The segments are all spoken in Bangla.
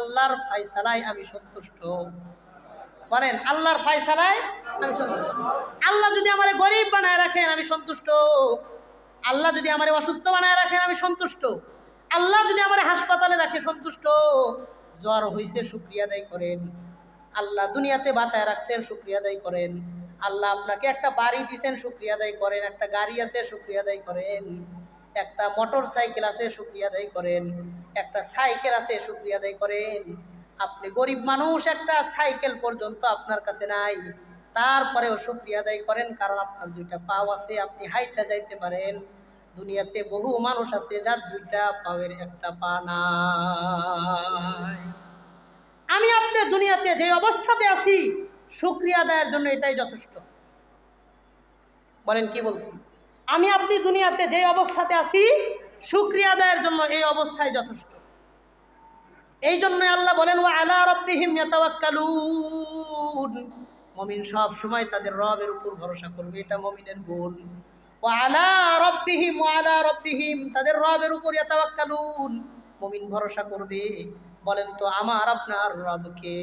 আল্লাহর ফাইসালায় আমি সন্তুষ্ট। বলেন, আল্লাহর ফাইসালায় আমি সন্তুষ্ট। আল্লাহ যদি আমার গরিব বানায় রাখেন, আমি সন্তুষ্ট। আল্লাহ যদি আমার অসুস্থ বানায় রাখেন, আমি সন্তুষ্ট। আল্লাহ যদি আমার হাসপাতালে রাখে, সন্তুষ্ট। জ্বর হইছে, শুক্রিয়া আদায় করেন। আল্লাহ দুনিয়াতে বাঁচায় রাখছেন, শুক্রিয়া আদায় করেন। আল্লাহ আপনাকে একটা বাড়ি দিচ্ছেন শুক্রিয়া আদায় করেন। একটা গাড়ি আছে, শুক্রিয়া আদায় করেন। একটা মোটর সাইকেল আছে, শুক্রিয়া আদায় করেন। একটা সাইকেল আছে শুক্রিয়া আদায় করেন। আপনি গরিব মানুষ, একটা সাইকেল পর্যন্ত আপনার কাছে নাই। তারপরেও শুক্রিয়া আদায় করেন, কারণ আপনার দুইটা পাও আছে, আপনি হাইটটা যাইতে পারেন। দুনিয়াতে বহু মানুষ আছে, যার দুইটা পাওয়ের একটা পা নাই। আমি আপনি দুনিয়াতে যে অবস্থাতে আছি শুক্রিয়া আদায়ের জন্য এটাই যথেষ্ট। বলেন কি বলছি? আমি আপনি দুনিয়াতে যে অবস্থাতে আছি শুক্রিয়া আদায়ের জন্য এই অবস্থায় যথেষ্ট। এই জন্য আল্লাহ বলেন ও আলা রব্বিহিম ইয়াতাওয়াক্কালুন। মুমিন সব সময় তাদের রবের উপর ভরসা করবে, এটা মুমিনের গুণ। ও আলা রব্বিহিম ও আলা রব্বিহিম, তাদের রবের উপর ইয়াতাওয়াক্কালুন। মুমিন ভরসা করবে, বলেন, তো আমার আপনার রবকে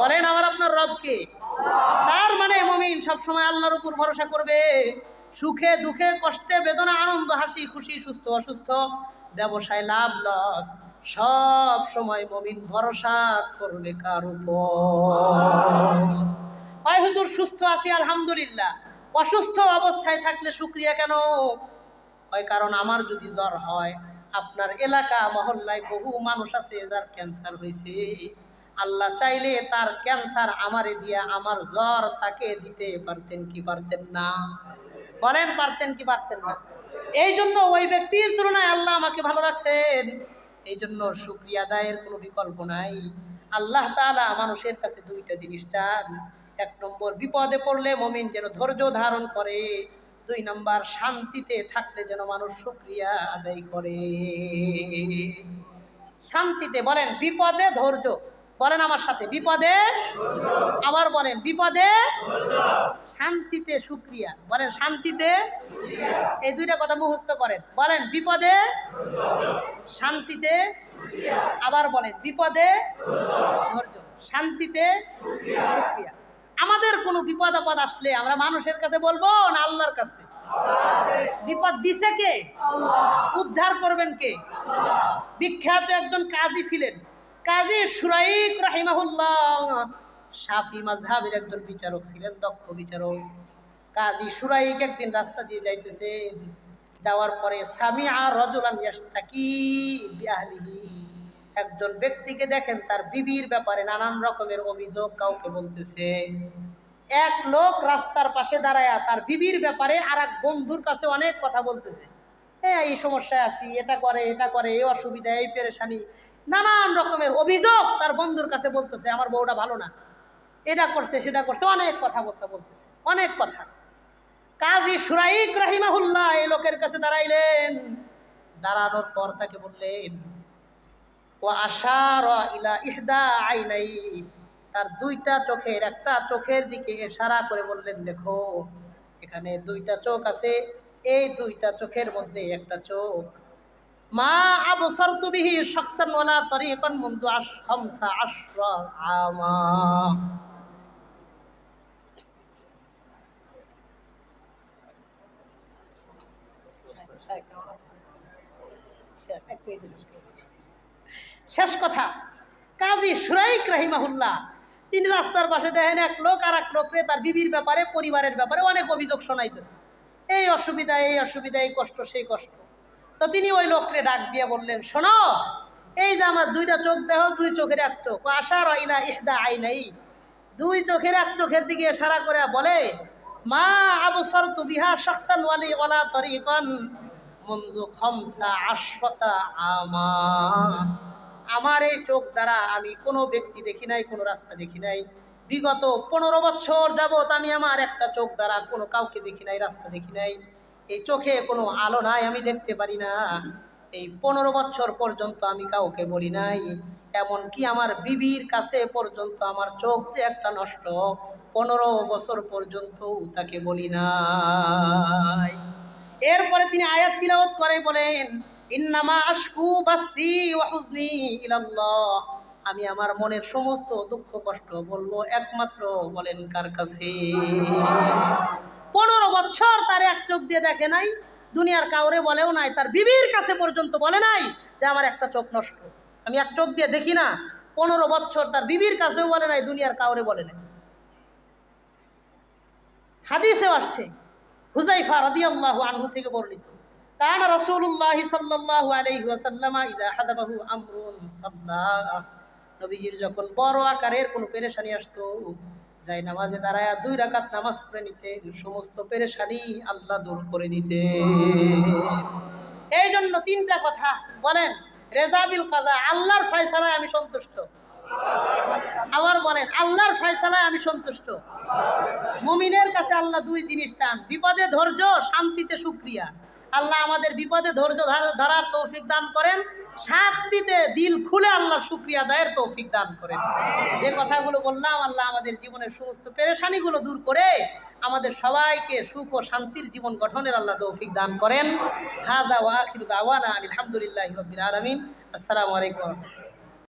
বলেন, আমার আপনার রবকে তার মানে মুমিন সব সময় আল্লাহর উপর ভরসা করবে। সুখে দুঃখে কষ্টে বেদনা আনন্দ, হাসি খুশি, সুস্থ অসুস্থ, ব্যবসায় লাভ লস সব সময় মমিন ভরসা করবে কার উপর? সুস্থ আছি, আলহামদুলিল্লাহ। অসুস্থ অবস্থায় থাকলে শুক্রিয়া কেন? হয় কারণ আমার যদি জ্বর হয়, আপনার এলাকা, মহল্লায় বহু মানুষ আছে যার ক্যান্সার হয়েছে। আল্লাহ চাইলে তার ক্যান্সার আমারে দিয়া আমার জ্বর তাকে দিতে পারতেন কি পারতেন না। বলেন, পারতেন কি পারতেন না? এই জন্য ওই ব্যক্তির তুলনায় আল্লাহ আমাকে ভালো রাখছেন। এই জন্য শুক্রিয়া আদায়ের কোনো বিকল্প নাই। আল্লাহ তাআলা মানুষের কাছে দুইটা জিনিস চান। এক নম্বর, বিপদে পড়লে মমিন যেন ধৈর্য ধারণ করে। দুই নম্বর, শান্তিতে থাকলে যেন মানুষ শুক্রিয়া আদায় করে। শান্তিতে বলেন, বিপদে ধৈর্য। বলেন আমার সাথে, বিপদে? আবার বলেন, বিপদে? শান্তিতে শুক্রিয়া বলেন, শান্তিতে? এই দুইটা কথা মুখস্থ করেন। বলেন, বিপদে? শান্তিতে? আবার বলেন, বিপদে? ধৈর্য। শান্তিতে? শুক্রিয়া আমাদের কোনো বিপদ আপদ আসলে আমরা মানুষের কাছে বলব না আল্লাহর কাছে? বিপদ দিছে কে? উদ্ধার করবেন কে? বিখ্যাত একজন কাজী ছিলেন। কাজী সুরাইক রাহিমাহুল্লাহ। শাফি মাজহাবের একজন বিচারক ছিলেন, দক্ষ বিচারক। কাজী সুরাইক একদিন রাস্তা দিয়ে যাইতেছে, যাওয়ার পরে সামিআ রজুলান একজন ব্যক্তিকে দেখেন, তার বিবির ব্যাপারে নানান রকমের অভিযোগ কাউকে বলতেছে। এক লোক রাস্তার পাশে দাঁড়ায়া তার বিবির ব্যাপারে আর এক বন্ধুর কাছে অনেক কথা বলতেছে। হ্যাঁ এই সমস্যায় আছি, এটা করে এটা করে, এই অসুবিধা, এই পেরেশানি। নানান রকমের অভিযোগ তার বন্ধুর কাছে বলতেছে, আমার বউটা ভালো না। এটা করছে, সেটা করছে, অনেক কথা বলতে বলতেছে, অনেক কথা। কাজী সুরাইক রাহিমাহুল্লাহ এই লোকের কাছে দাঁড়াইলেন। দাঁড়ানোর পর তাকে বললেন ও আশার ইলা ইহদা আইনাই। তার দুইটা চোখের, একটা চোখের দিকে ইশারা করে বললেন, দেখো, এখানে দুইটা চোখ আছে, এই দুইটা চোখের মধ্যে একটা চোখ। মা আবসারতু বিহি শাখসান ওয়ালা তরিকান মুনযু আশ খামসা আশরা আমা। শেষ কথা, কাজী সুরাইক রাহিমাহুল্লাহ। তিনি রাস্তার পাশে দেখেন এক লোক আর এক লোককে তার বিবির ব্যাপারে, পরিবারের ব্যাপারে অনেক অভিযোগ শোনাইতেছে। এই অসুবিধা এই অসুবিধা, এই কষ্ট, সেই কষ্ট। তো তিনি ওই লোককে ডাক দিয়ে বললেন, শোনো, এই যে আমার দুইটা চোখ দেহ দুই চোখের এক চোখ। আশা রইলা ইহদা আই নাই দুই চোখের এক চোখের দিকে সারা করে বলে, মা আবু সরতু বিহা শাকসান ওয়ালি ওয়ালা তরিকন। আমা। আমার এই চোখ দ্বারা আমি কোনো ব্যক্তি দেখি নাই, কোনো রাস্তা দেখি নাই। বিগত পনেরো বছর যাবত আমি আমার একটা চোখ দ্বারা কোনো কাউকে দেখি নাই, রাস্তা দেখি নাই। এই চোখে কোনো আলো নাই, আমি দেখতে পারি না। এই পনেরো বছর পর্যন্ত আমি কাউকে বলি নাই। এমনকি আমার বিবির কাছে পর্যন্ত আমার চোখ যে একটা নষ্ট, পনেরো বছর পর্যন্ত তাকে বলি এরপরে তিনি আয়াত তিলাওয়াত করে বলেন, ইন্নামা আশকু বাসি ওয়া হুজনি ইলাল্লাহ। আমি আমার মনের সমস্ত দুঃখ, কষ্ট বলব একমাত্র, বলেন, কার কাছে? পনেরো বছর তার এক চোখ দিয়ে দেখে নাই, দুনিয়ার কাউরে বলেও নাই, তার বিবির কাছে পর্যন্ত বলে নাই যে আমার একটা চোখ নষ্ট। আমি এক চোখ দিয়ে দেখি না, পনেরো বছর তার বিবির কাছেও বলে নাই, দুনিয়ার কাউরে বলে নাই। হাদিসেও আসছে হুজাইফা রাদিয়াল্লাহু আনহু থেকে বর্ণিত। কান রাসূলুল্লাহি সাল্লাল্লাহু আলাইহি ওয়াসাল্লাম ইদা হাদাবাহু আমরুন সাল্লাহ নবীজির যখন বড় আকারের কোনো পেরেশানি আসতো, যাই নামাজে দাঁড়ায় দুই রাকাত নামাজ পড়ে নিতেন সমস্ত পেরেশানি আল্লাহ দূর করে দিতে এই জন্য তিনটা কথা বলেন রেজাবিল কাজা, আল্লাহর ফয়সালায় আমি সন্তুষ্ট। আবার বলেন, আল্লাহর ফয়সালায় আমি সন্তুষ্ট। মুমিনের কাছে আল্লাহ দুই জিনিস চান, বিপদে ধৈর্য, শান্তিতে সুক্রিয়া। আল্লাহ আমাদের বিপদে ধৈর্য ধরার তৌফিক দান করেন, শান্তিতে দিল খুলে আল্লাহ শুক্রিয়া আদায়ের তৌফিক দান করেন। যে কথাগুলো বললাম, আল্লাহ আমাদের জীবনের সমস্ত পেরেশানিগুলো দূর করে আমাদের সবাইকে সুখ ও শান্তির জীবন গঠনের আল্লাহ তৌফিক দান করেন। হাদা ওয়া আখিরু দাওয়ানা আলহামদুলিল্লাহি আলামিন। আসসালামু আলাইকুম।